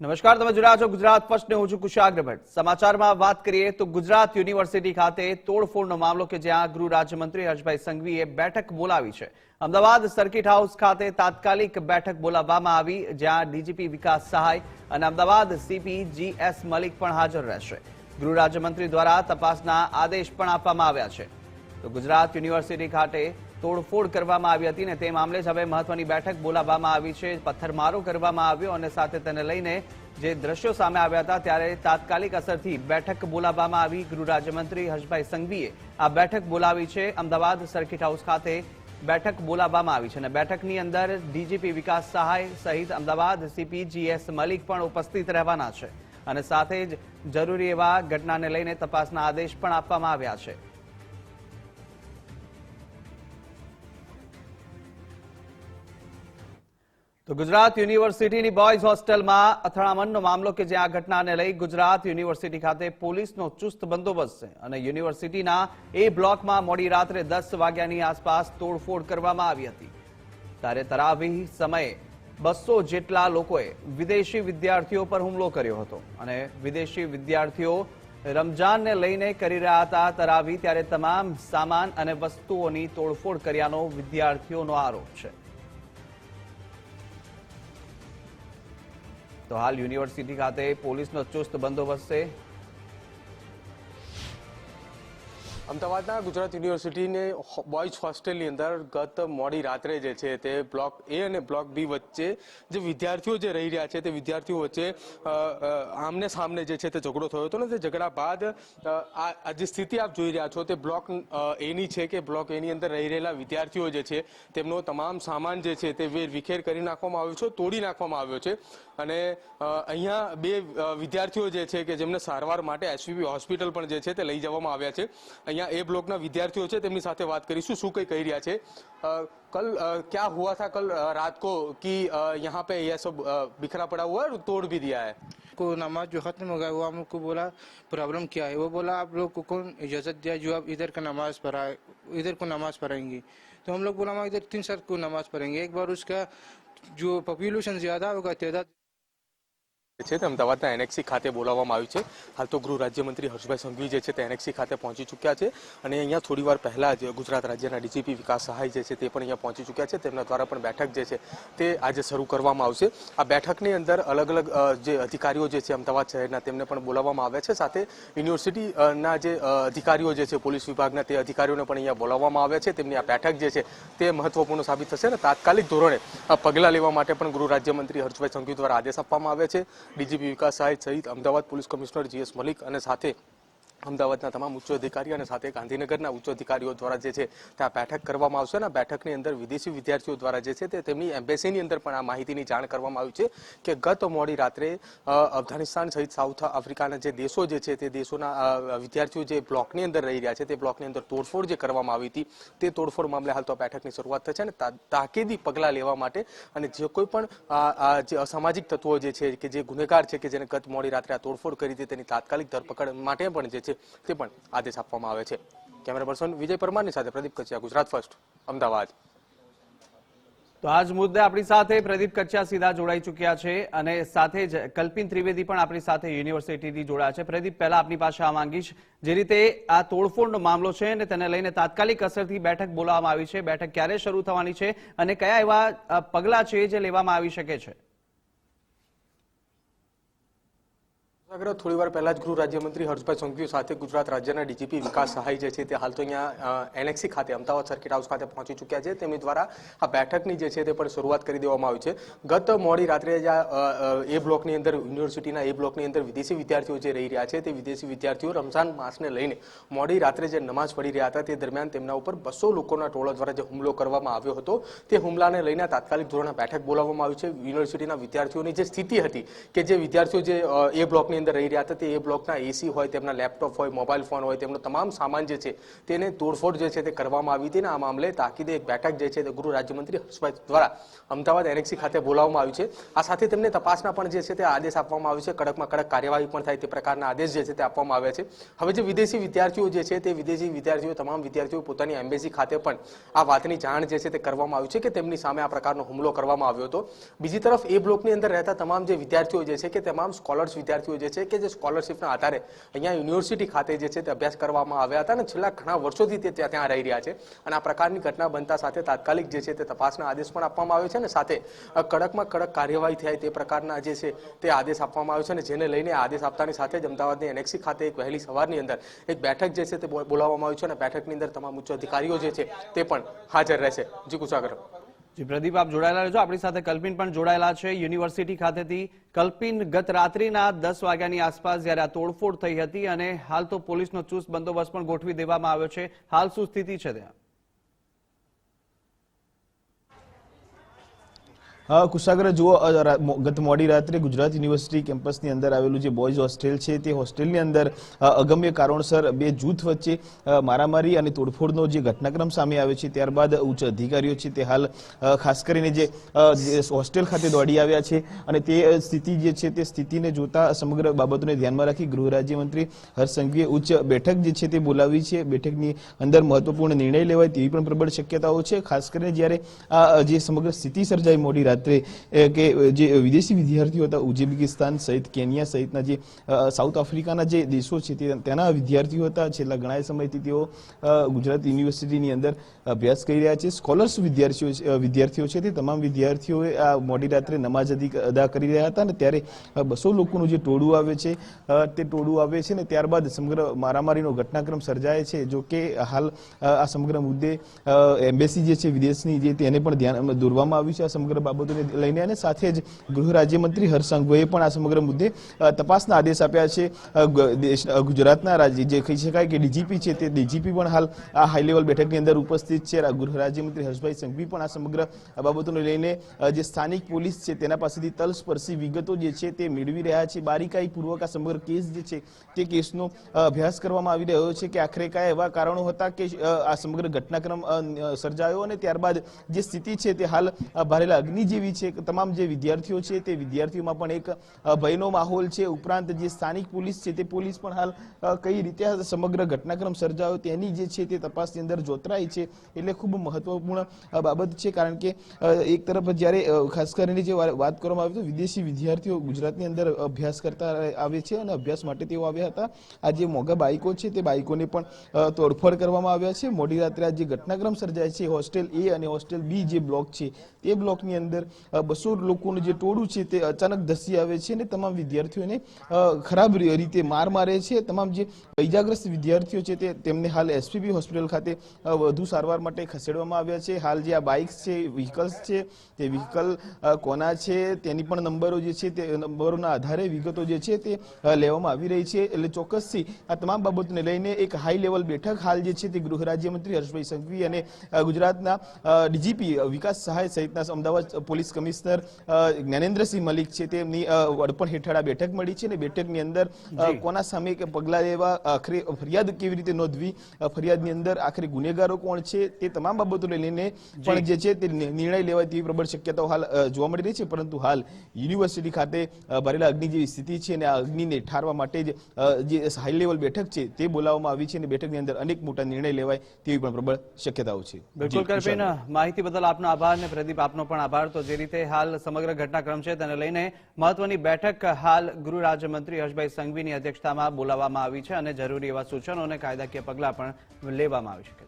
નમસ્કાર, તમે રહ્યા છો ગુજરાત ફર્સ્ટ ને હું છું કુશાગ્ર ભટ્ટ સમાચારમાં વાત કરીએ તો ગુજરાત યુનિવર્સિટી ખાતે તોડફોડનો મામલો કે જ્યાં ગૃહ રાજ્યમંત્રી હર્ષભાઈ સંઘવીએ બેઠક બોલાવી છે. અમદાવાદ સર્કિટ હાઉસ ખાતે તાત્કાલિક બેઠક બોલાવવામાં આવી, જ્યાં ડીજીપી વિકાસ સહાય અને Ahmedabad CP G S Malik પણ હાજર રહેશે. ગૃહ રાજ્યમંત્રી દ્વારા તપાસના આદેશ પણ આપવામાં આવ્યા છે. તો ગુજરાત યુનિવર્સિટી ખાતે તોડફોડ કરવામાં આવી હતી ને તે મામલે જ હવે મહત્વની બેઠક બોલાવવામાં આવી છે. પથ્થરમારો કરવામાં આવ્યો અને સાથે તેને લઈને જે દ્રશ્યો સામે આવ્યા હતા ત્યારે તાત્કાલિક અસરથી બેઠક બોલાવવામાં આવી. ગૃહ રાજ્યમંત્રી હર્ષભાઈ સંઘવીએ આ બેઠક બોલાવી છે. અમદાવાદ સર્કિટ હાઉસ ખાતે બેઠક બોલાવવામાં આવી છે અને બેઠકની અંદર ડીજીપી વિકાસ સહાય સહિત અમદાવાદ સીપી જીએસ મલિક પણ ઉપસ્થિત રહેવાના છે અને સાથે જ જરૂરી એવા ઘટનાને લઈને તપાસના આદેશ પણ આપવામાં આવ્યા છે. તો ગુજરાત યુનિવર્સિટીની બોયઝ હોસ્ટેલમાં અથડામણનો મામલો કે જ્યાં આ ઘટનાને લઈ ગુજરાત યુનિવર્સિટી ખાતે પોલીસનો ચુસ્ત બંદોબસ્ત છે અને યુનિવર્સિટીના એ બ્લોકમાં મોડી રાત્રે દસ વાગ્યાની આસપાસ તોડફોડ કરવામાં આવી હતી. ત્યારે તરાવી સમયે બસો જેટલા લોકોએ વિદેશી વિદ્યાર્થીઓ પર હુમલો કર્યો હતો અને વિદેશી વિદ્યાર્થીઓ રમજાનને લઈને કરી રહ્યા હતા તરાવી, ત્યારે તમામ સામાન અને વસ્તુઓની તોડફોડ કર્યાનો વિદ્યાર્થીઓનો આરોપ છે. તો હાલ યુનિવર્સિટી ખાતે પોલીસનો ચુસ્ત બંદોબસ્ત છે. અમદાવાદના ગુજરાત યુનિવર્સિટીને બોયઝ હોસ્ટેલની અંદર ગત મોડી રાત્રે જે છે તે બ્લોક એ અને બ્લોક બી વચ્ચે જે વિદ્યાર્થીઓ જે રહી રહ્યા છે તે વિદ્યાર્થીઓ વચ્ચે આમને સામને જે છે તે ઝઘડો થયો હતો ને તે ઝઘડા બાદ આ જે સ્થિતિ આપ જોઈ રહ્યા છો તે બ્લોક એની છે કે બ્લોક એની અંદર રહી રહેલા વિદ્યાર્થીઓ જે છે તેમનો તમામ સામાન જે છે તે વેર વિખેર કરી નાખવામાં આવ્યો છે, તોડી નાખવામાં આવ્યો છે અને અહીંયા બે વિદ્યાર્થીઓ જે છે કે જેમને સારવાર માટે એસવીપી હોસ્પિટલ પણ જે છે તે લઈ જવામાં આવ્યા છે. અહીંયા એ બ્લોકના વિદ્યાર્થીઓ છે તેમની સાથે વાત કરીશું શું કઈ કહી રહ્યા છે અ, કલ અ, क्या हुआ था कल अ, रात को कि अ, यहाँ पे यह सब अ, बिखरा पड़ा हुआ है और तोड़ भी दिया है को नमाज जो खत्म हो गया वो हम लोग को बोला प्रॉब्लम क्या है वो बोला आप लोग को कौन इजाज़त दिया जो आप इधर का नमाज पढ़ाए इधर को नमाज पढ़ेंगे तो हम लोग बोला हम इधर तीन साल को नमाज पढ़ेंगे एक बार उसका जो पॉपुलेशन ज़्यादा होगा तादाद છે તે અમદાવાદના એનએક્સી ખાતે બોલાવવામાં આવ્યું છે. હાલ તો ગૃહ રાજ્યમંત્રી હર્ષભાઈ સંઘવી જે છે તે એનએક્સી ખાતે પહોંચી ચૂક્યા છે અને અહીંયા થોડી વાર પહેલા જ ગુજરાત રાજ્યના ડીજીપી વિકાસ સહાય જે છે તે પણ અહીંયા પહોંચી ચૂક્યા છે. તેમના દ્વારા પણ બેઠક જે છે તે આજે શરૂ કરવામાં આવશે. આ બેઠકની અંદર અલગ અલગ જે અધિકારીઓ જે છે અમદાવાદ શહેરના તેમને પણ બોલાવવામાં આવ્યા છે. સાથે યુનિવર્સિટીના જે અધિકારીઓ જે છે પોલીસ વિભાગના તે અધિકારીઓને પણ અહીંયા બોલાવવામાં આવ્યા છે. તેમની આ બેઠક જે છે તે મહત્વપૂર્ણ સાબિત થશે અને તાત્કાલિક ધોરણે પગલાં લેવા માટે પણ ગૃહ રાજ્યમંત્રી હર્ષભાઈ સંઘવી દ્વારા આદેશ આપવામાં આવ્યા છે. ડીજીપી વિકાસ સહાય સહિત Ahmedabad police commissioner GS Malik અને સાથે અમદાવાદના તમામ ઉચ્ચ અધિકારીઓ અને સાથે ગાંધીનગરના ઉચ્ચ અધિકારીઓ દ્વારા જે છે ત્યાં બેઠક કરવામાં આવશે અને બેઠકની અંદર વિદેશી વિદ્યાર્થીઓ દ્વારા જે છે તે તેમની એમ્બેસીની અંદર પણ આ માહિતીની જાણ કરવામાં આવી છે કે ગત મોડી રાત્રે અફઘાનિસ્તાન સહિત સાઉથ આફ્રિકાના જે દેશો જે છે તે દેશોના વિદ્યાર્થીઓ જે બ્લોકની અંદર રહી રહ્યા છે તે બ્લોકની અંદર તોડફોડ જે કરવામાં આવી હતી તે તોડફોડ મામલે હાલ તો આ બેઠકની શરૂઆત થશે અને તાકીદી પગલાં લેવા માટે અને જે કોઈ પણ જે અસામાજિક તત્વો જે છે કે જે ગુનેગાર છે કે જેને ગત મોડી રાત્રે આ તોડફોડ કરી હતી તેની તાત્કાલિક ધરપકડ માટે પણ જે છે તે પણ આદેશ આપવામાં આવે છે. કેમેરા પર્સન વિજય પરમારની સાથે પ્રદીપ કચિયા ગુજરાત ફર્સ્ટ, અમદાવાદ. તો આજ મુદ્દે આપણી સાથે પ્રદીપ કચ્યા સીધા જોડાઈ ચૂક્યા છે અને સાથે જ કલ્પિન ત્રિવેદી પણ આપણી સાથે યુનિવર્સિટીથી જોડાયા છે. પ્રદીપ, પહેલા આપની પાસે આ માંગીશ જે રીતે આ તોડફોડનો મામલો છે અને તેને લઈને તાત્કાલિક અસરથી બેઠક બોલાવવામાં આવી છે. બેઠક ક્યારે શરૂ થવાની છે અને કયા એવા પગલાં છે જે લેવામાં આવી શકે છે? થોડી વાર પહેલા જ ગૃહ રાજ્યમંત્રી હર્ષભાઈ સંઘવી સાથે ગુજરાત રાજ્યના ડીજીપી વિકાસ સહાય જે છે તે હાલ તો અહીંયા એનએક્સી ખાતે, અમદાવાદ સર્કિટ હાઉસ ખાતે પહોંચી ચૂક્યા છે. તેમની દ્વારા આ બેઠકની જે છે તે પણ શરૂઆત કરી દેવામાં આવી છે. ગત મોડી રાત્રે જ એ બ્લોકની અંદર, યુનિવર્સિટીના એ બ્લોકની અંદર વિદેશી વિદ્યાર્થીઓ જે રહી રહ્યા છે, તે વિદેશી વિદ્યાર્થીઓ રમઝાન માસને લઈને મોડી રાત્રે જે નમાઝ પડી રહ્યા હતા, તે દરમિયાન તેમના ઉપર બસો લોકોના ટોળા દ્વારા જે હુમલો કરવામાં આવ્યો હતો. તે હુમલાને લઈને તાત્કાલિક ધોરણે બેઠક બોલાવવામાં આવી છે. યુનિવર્સિટીના વિદ્યાર્થીઓની જે સ્થિતિ હતી કે જે વિદ્યાર્થીઓ જે એ બ્લોકની બ્લોકની અંદર રહી રહ્યા હતા, તે એ બ્લોકના એસી હોય, તેમના લેપટોપ હોય, મોબાઈલ ફોન હોય, તેમનો તમામ સામાન જે છે, તેને તોડફોડ જે છે તે કરવામાં આવી હતી ને આ મામલે તાકીદે એક બેઠક જે છે તે ગૃહ રાજ્યમંત્રી હર્ષભાઈ દ્વારા અમદાવાદ એનએક્સી ખાતે બોલાવવામાં આવ્યું છે. આ સાથે તેમને તપાસના પણ જે છે તે આદેશ આપવામાં આવ્યો છે. કડકમાં કડક કાર્યવાહી પણ થાય તે પ્રકારના આદેશ જે છે તે આપવામાં આવ્યા છે. હવે જે વિદેશી વિદ્યાર્થીઓ જે છે તે વિદેશી વિદ્યાર્થીઓ, તમામ વિદ્યાર્થીઓ પોતાની એમ્બેસી ખાતે પણ આ વાતની જાણ જે છે તે કરવામાં આવ્યું છે કે તેમની સામે આ પ્રકારનો હુમલો કરવામાં આવ્યો હતો. બીજી તરફ એ બ્લોકની અંદર રહેતા તમામ જે વિદ્યાર્થીઓ જે છે કે તમામ સ્કોલર્સ વિદ્યાર્થીઓ જે છે કે જે સ્કોલરશિપના આધારે અહીંયા યુનિવર્સિટી ખાતે જે છે તે અભ્યાસ કરવામાં આવ્યા હતા અને છેલ્લા ઘણા વર્ષોથી તે ત્યાં રહી રહ્યા છે અને આ પ્રકારની ઘટના બનતા સાથે તાત્કાલિક જે છે તે તપાસના આદેશ પણ આપવામાં આવ્યો છે અને સાથે કડકમાં કડક કાર્યવાહી થાય તે પ્રકારના જે છે તે આદેશ આપવામાં આવ્યો છે અને જેને લઈને આદેશ આપતાની સાથે જ અમદાવાદની એનએક્સી ખાતે એક વહેલી સવારની અંદર એક બેઠક જે છે તે બોલાવવામાં આવી છે અને બેઠકની અંદર તમામ ઉચ્ચ અધિકારીઓ જે છે તે પણ હાજર રહેશે. જી કુશાગર. જી, પ્રદીપ, આપ જોડાયેલા રહેજો. આપણી સાથે કલ્પિન પણ જોડાયેલા છે. યુનિવર્સિટી ખાતેથી કલ્પિન ગત રાત્રિના દસ વાગ્યાની આસપાસ જ્યારે આ તોડફોડ થઈ હતી અને હાલ તો પોલીસનો ચુસ્ત બંદોબસ્ત પણ ગોઠવી દેવામાં આવ્યો છે. હાલ શું સ્થિતિ છે ત્યાં? કુશાગ્ર જુઓ ગત મોડી રાત્રે ગુજરાત યુનિવર્સિટી કેમ્પસની અંદર આવેલું જે બોયઝ હોસ્ટેલ છે, તે હોસ્ટેલની અંદર અગમ્ય કારણોસર બે જૂથ વચ્ચે મારામારી અને તોડફોડનો જે ઘટનાક્રમ સામે આવ્યો છે, ત્યારબાદ ઉચ્ચ અધિકારીઓ છે તે હાલ ખાસ કરીને જે હોસ્ટેલ ખાતે દોડી આવ્યા છે અને તે સ્થિતિ જે છે તે સ્થિતિને જોતા સમગ્ર બાબતોને ધ્યાનમાં રાખી ગૃહ રાજ્યમંત્રી હર્ષ સંઘવીએ ઉચ્ચ બેઠક જે છે તે બોલાવી છે. બેઠકની અંદર મહત્વપૂર્ણ નિર્ણય લેવાય તેવી પણ પ્રબળ શક્યતાઓ છે. ખાસ કરીને જ્યારે આ જે સમગ્ર સ્થિતિ સર્જાઈ મોડી રાત્રે એ કે, જે વિદેશી વિદ્યાર્થીઓ હતા, ઉઝબેકિસ્તાન સહિત, કેન્યા સહિતના જે સાઉથ આફ્રિકાના જે દેશો છે તેના વિદ્યાર્થીઓ હતા. છેલ્લા ઘણા સમયથી તેઓ ગુજરાત યુનિવર્સિટીની અંદર અભ્યાસ કરી રહ્યા છે. સ્કોલર્સ વિદ્યાર્થીઓ વિદ્યાર્થીઓ છે તે તમામ વિદ્યાર્થીઓએ આ મોડી રાત્રે અધિક- અદા કરી રહ્યા હતા અને ત્યારે બસો લોકોનું જે ટોળું આવે છે તે ટોળું આવે છે ને ત્યારબાદ સમગ્ર મારામારીનો ઘટનાક્રમ સર્જાય છે. જો કે હાલ આ સમગ્ર મુદ્દે એમ્બેસી જે છે, વિદેશની જે, તેને પણ ધ્યાન દોરવામાં આવ્યું છે. આ સમગ્ર બાબતોને લઈને અને સાથે જ ગૃહ રાજ્યમંત્રી હર્ષ સંઘવીએ પણ આ સમગ્ર મુદ્દે તપાસના આદેશ આપ્યા છે. ગુજરાતના રાજ્ય, જે કહી શકાય કે ડીજીપી છે તે ડીજીપી પણ હાલ આ હાઈ લેવલ બેઠકની અંદર ઉપસ્થિત છે. ગૃહ રાજ્યમંત્રી હર્ષભાઈ સંઘવી પણ આ સમગ્ર બાબતોને લઈને જે સ્થાનિક પોલીસ છે તેના પાસેથી તલસ્પર્શી વિગતો જે છે તે મેળવી રહ્યા છે. બારીકાઈ પૂર્વક આ સમગ્ર કેસ જે છે તે કેસનો અભ્યાસ કરવામાં આવી રહ્યો છે કે આખરે કયા એવા કારણો હતા કે આ સમગ્ર ઘટનાક્રમ સર્જાયો અને ત્યારબાદ જે સ્થિતિ છે તે હાલ ભારેલા અગ્નિ જેવી છે, કે તમામ જે વિદ્યાર્થીઓ છે, તે વિદ્યાર્થીઓમાં પણ એક ભયનો માહોલ છે. ઉપરાંત જે સ્થાનિક પોલીસ છે, તે પોલીસ પણ હાલ કઈ રીતે સમગ્ર ઘટનાક્રમ સર્જાયો, તેની જે છે, તે તપાસની અંદર જોતરાઈ છે, એટલે ખૂબ મહત્વપૂર્ણ બાબત છે. કારણ કે એક તરફ જ્યારે ખાસ કરીને જે વાત કરવામાં આવી તો વિદેશી વિદ્યાર્થીઓ ગુજરાતની અંદર અભ્યાસ કરતા આવે છે અને અભ્યાસ માટે તેઓ આવ્યા હતા. આ જે મોંઘા બાઇકો છે, તે બાઇકોને પણ તોડફોડ કરવામાં આવ્યા છે. મોડી રાત્રે આ જે ઘટનાક્રમ સર્જાય છે, હોસ્ટેલ એ અને હોસ્ટેલ બી જે બ્લોક છે, તે બ્લોકની અંદર બસો લોકોનું જે ટોળું છે તે અચાનક ધસી આવે છે અને તમામ વિદ્યાર્થીઓને ખરાબ રીતે માર મારે છે. તમામ જે ઇજાગ્રસ્ત વિદ્યાર્થીઓ છે તે તેમને હાલ એસપીબી હોસ્પિટલ ખાતે વધુ સારવાર માટે ખસેડવામાં આવ્યા છે. હાલ જે આ બાઇક્સ છે, વ્હીકલ્સ છે, તે વ્હીકલ કોના છે, તેની પણ નંબરો જે છે તે નંબરોના આધારે વિગતો જે છે તે લેવામાં આવી રહી છે. એટલે ચોક્કસથી આ તમામ બાબતોને લઈને એક હાઈ લેવલ બેઠક હાલ જે છે તે ગૃહ રાજ્યમંત્રી હર્ષભાઈ સંઘવી અને ગુજરાતના ડીજીપી વિકાસ સહાય સહિતના અમદાવાદ પોલીસ કમિશનર જ્ઞાનેન્દ્રસિંહ મલિક છે તેમની વડપણ હેઠળ આ બેઠક મળી છે અને બેઠકની અંદર કોના સામે કે પગલાં લેવા આખરે ફરિયાદ કેવી રીતે નોંધવી ફરિયાદની અંદર આખરે ગુનેગારો કોણ છે તે તમામ બાબતોને લઈને પણ જે છે તે નિર્ણય લેવાય તેવી પ્રબળ શક્યતાઓ હાલ જોવા મળી રહી છે. પરંતુ હાલ યુનિવર્સિટી ખાતે ભરેલા અગ્નિ જેવી સ્થિતિ છે અને આ અગ્નિને ઠારવા માટે જ જે હાઈ લેવલ બેઠક છે તે બોલાવવામાં આવી છે અને બેઠકની અંદર અનેક મોટા નિર્ણય લેવાય તેવી પણ પ્રબળ શક્યતાઓ છે. બિલકુલ માહિતી બદલ આપનો આભાર અને પ્રદીપ આપનો પણ આભાર. તો જે રીતે હાલ સમગ્ર ઘટનાક્રમ છે તેને લઈને મહત્વની બેઠક હાલ ગૃહ રાજ્યમંત્રી હર્ષભાઈ સંઘવીની અધ્યક્ષતામાં બોલાવવામાં આવી છે અને જરૂરી એવા સૂચનો અને કાયદાકીય પગલાં પણ લેવામાં આવી શકે